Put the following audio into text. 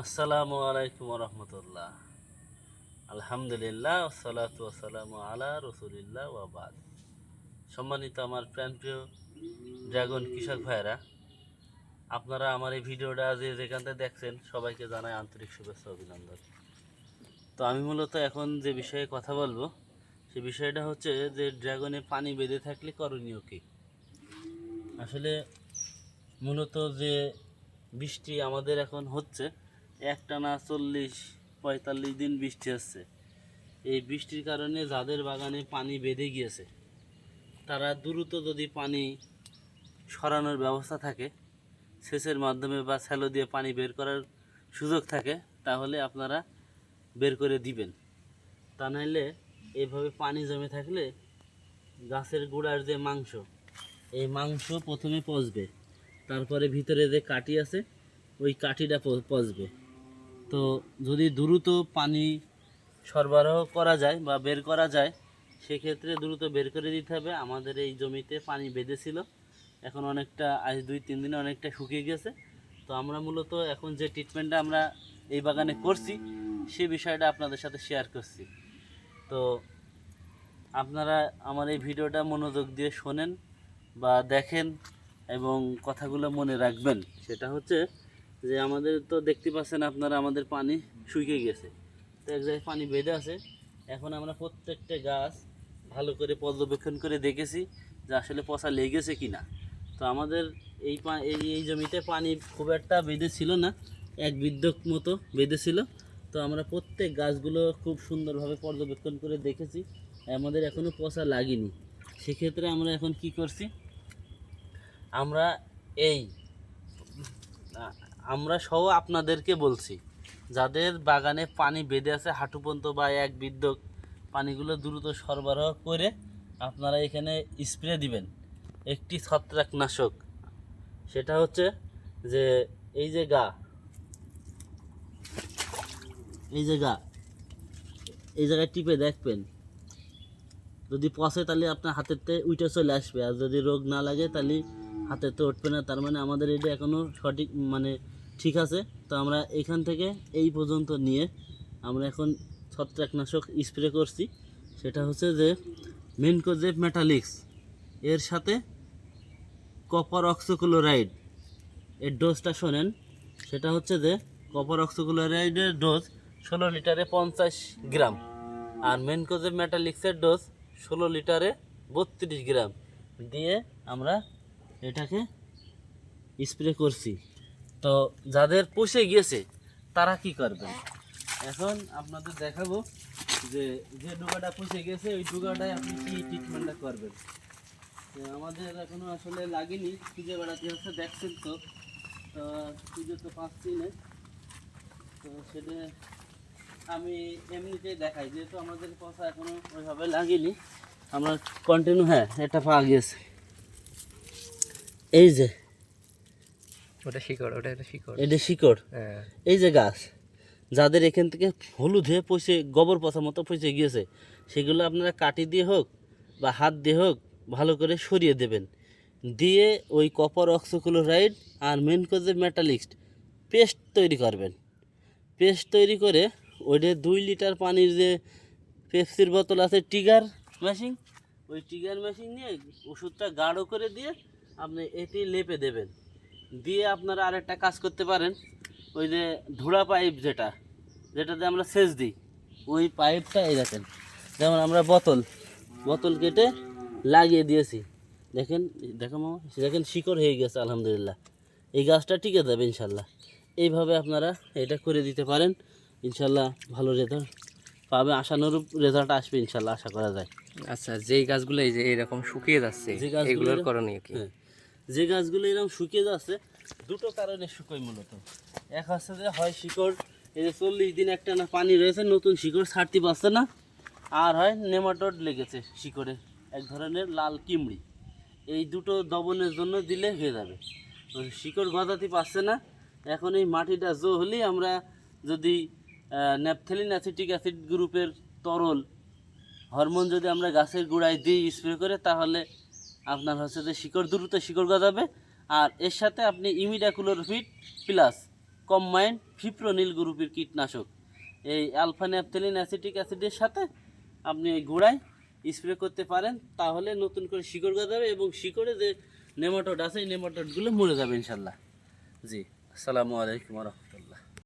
আসসালামু আলাইকুম রহমতুল্লাহ আলহামদুলিল্লাহ সালাতু আসসালামু আলা রসুলিল্লাহ ওয়াবাদ সম্মানিত আমার প্রাণপ্রিয় ড্রাগন কৃষক ভাইরা আপনারা আমার এই ভিডিওটা যে যেখান থেকে দেখছেন, সবাইকে জানাই আন্তরিক শুভেচ্ছা অভিনন্দন। তো আমি মূলত এখন যে বিষয়ে কথা বলব, সে বিষয়টা হচ্ছে যে ড্রাগনে পানি বেঁধে থাকলে করণীয় কী? আসলে মূলত যে বৃষ্টি আমাদের এখন হচ্ছে একটানা চল্লিশ, পঁয়তাল্লিশ দিন বৃষ্টি হচ্ছে। এই বৃষ্টির কারণে যাদের বাগানে পানি বেঁধে গিয়েছে, তারা দ্রুত যদি পানি সরানোর ব্যবস্থা থাকে, সেচের মাধ্যমে বা স্যালো দিয়ে পানি বের করার সুযোগ থাকে, তাহলে আপনারা বের করে দিবেন। তা নাহলে এইভাবে পানি জমে থাকলে গাছের গোড়ার যে মাংস, এই মাংস প্রথমে পচবে। তারপরে ভিতরে যে কাঠি আছে, ওই কাঠিটা পচবে। তো যদি দ্রুত পানি সরবরাহ করা যায় বা বের করা যায়, সেক্ষেত্রে দ্রুত বের করে দিতে হবে। আমাদের এই জমিতে পানি বেঁধেছিল। এখন অনেকটা, আজ দুই, তিন দিনে অনেকটা শুকিয়ে গেছে। তো আমরা মূলত এখন যে ট্রিটমেন্টটা আমরা এই বাগানে করছি, সে বিষয়টা আপনাদের সাথে শেয়ার করছি। তো আপনারা আমার এই ভিডিওটা মনোযোগ দিয়ে শোনেন বা দেখেন এবং কথাগুলো মনে রাখবেন। সেটা হচ্ছে যে আমাদের তো দেখতে পাচ্ছেন আপনারা আমাদের পানি শুকিয়ে গেছে। তো এক জায়গায় পানি বেঁধে আছে। এখন আমরা প্রত্যেকটা গাছ ভালো করে পর্যবেক্ষণ করে দেখেছি যে আসলে পচা লেগেছে কি না তো আমাদের এই এই জমিতে পানি খুব একটা বেঁধে ছিল না, এক বিদ্যুৎ মতো বেঁধেছিল। তো আমরা প্রত্যেক গাছগুলো খুব সুন্দরভাবে পর্যবেক্ষণ করে দেখেছি। আমাদের এখনও পচা লাগেনি। সেক্ষেত্রে আমরা এখন কি করছি? আমরা এই আমরা সহ আপনাদেরকে বলছি, যাদের বাগানে পানি বেঁধে আছে, হাঁটু পর্যন্ত বা এক বিদ্যুৎ পানিগুলো দ্রুত সরবরাহ করে আপনারা এখানে স্প্রে দিবেন। একটি ছত্রাকনাশক। সেটা হচ্ছে যে, এই যে গা, এই যে গা, এই জায়গায় টিপে দেখবেন। যদি পচে তাহলে আপনার হাতেরতে উইটা চলে আসবে, আর যদি রোগ না লাগে তাহলে হাতেরতে উঠবে না। তার মানে আমাদের এটা এখনও সঠিক মানে ঠিক আছে? তো আমরা এখান থেকে এই পর্যন্ত নিয়ে আমরা এখন ছত্রাকনাশক স্প্রে করছি। সেটা হচ্ছে যে মেনকোজেব মেটালিক্স। এর সাথে কপার অক্সোক্লোরাইড। এর ডোজটা শোনেন। সেটা হচ্ছে যে কপার অক্সোক্লোরাইডের ডোজ ষোলো লিটারে পঞ্চাশ গ্রাম আর মেনকোজেব মেটালিক্সের ডোজ ষোলো লিটারে বত্রিশ গ্রাম। দিয়ে আমরা এটাকে স্প্রে করছি। তো যাদের পুষে গিয়েছে, তারা কি করবেন এখন আপনাদের দেখাবো যে যে ডুগাটা পুষে গেছে ওই ডুগাটায় আপনি কি ট্রিটমেন্টটা করবেন? আমাদের এখনও আসলে লাগেনি, খুঁজে বেড়াতে হচ্ছে, দেখছেন তো। খুঁজে তো পাচ্ছি না। তো সেটা আমি এমনিতেই দেখাই, যেহেতু আমাদের কথা এখনও ওইভাবে লাগেনি, আমরা কন্টিনিউ হ্যাঁ এটা পাওয়া গিয়েছে। এই যে ওটা শিকড় ওটা এটা শিকড়। এটা শিকড়? হ্যাঁ। এই যে গাছ যাদের এখান থেকে হলুদ হয়ে পচে গোবর পচা মতো পচে গিয়েছে সেগুলো আপনারা কাটি দিয়ে হোক বা হাত দিয়ে হোক ভালো করে সরিয়ে দেবেন। দিয়ে ওই কপার অক্সোক্লোরাইড আর মেনকোজে মেটালিক্সড পেস্ট তৈরি করবেন। পেস্ট তৈরি করে ওইটা দুই লিটার পানির যে পেপসির বোতল আছে টিগার মেশিন ওই টিগার মেশিন নিয়ে ওষুধটা গাঢ় করে দিয়ে আপনি এটি লেপে দেবেন। দিয়ে আপনারা আরেকটা কাজ করতে পারেন। ওই যে ধুড়া পাইপ যেটা যেটাতে আমরা সেচ দিই ওই পাইপটা এই দেখেন যেমন আমরা বোতল বোতল কেটে লাগিয়ে দিয়েছি। দেখেন দেখো মামা দেখেন শিকড় হয়ে গেছে আলহামদুলিল্লাহ। এই গাছটা টিকে যাবে ইনশাল্লাহ। এইভাবে আপনারা এটা করে দিতে পারেন ইনশাল্লাহ ভালো রেজাল্ট পাবে আশানুরূপ রেজাল্ট আসবে ইনশাল্লাহ আশা করা যায়। আচ্ছা যেই গাছগুলো এই যে এরকম শুকিয়ে যাচ্ছে যে গাছগুলো এগুলোর এরকম- করণীয় কি? হ্যাঁ। যে গাছগুলো এরকম শুকিয়ে যাচ্ছে, দুটো কারণে শুকোয় মূলত। এক হচ্ছে যে হয় শিকড়, এই যে চল্লিশ দিন একটা না পানি রয়েছে, নতুন শিকড় ছাড়তে পারছে না। আর হয় নেমাটোড লেগেছে শিকড়ে, এক ধরনের লাল কিমড়ি। এই দুটো দবনের জন্য দিলে হয়ে যাবে। শিকড় গজাতে পারছে না। এখন এই মাটিটা জো হলেই আমরা যদি ন্যাপথেলিন অ্যাসিটিক অ্যাসিড গ্রুপের তরল হরমোন যদি আমরা গাছের গোড়ায় দিই, স্প্রে করে, তাহলে আপনার হচ্ছে যে শিকড় দ্রুত শিকড় গজাবে। আর এর সাথে আপনি ইমিডাকুলোর ফিট প্লাস কম্বাইন্ড ফিপ্রোনিল গ্রুপের কীটনাশক। এই অ্যালফা ন্যাপথেলিন অ্যাসিটিক অ্যাসিডের সাথে আপনি গোড়ায় স্প্রে করতে পারেন, তাহলে নতুন করে শিকড় গজাবে এবং শিকড়ে যে নেমাটোড আছে, এই নেমাটোডগুলো মরে যাবে ইনশাল্লাহ। জি, আসসালামু আলাইকুম রহমতুল্লাহ।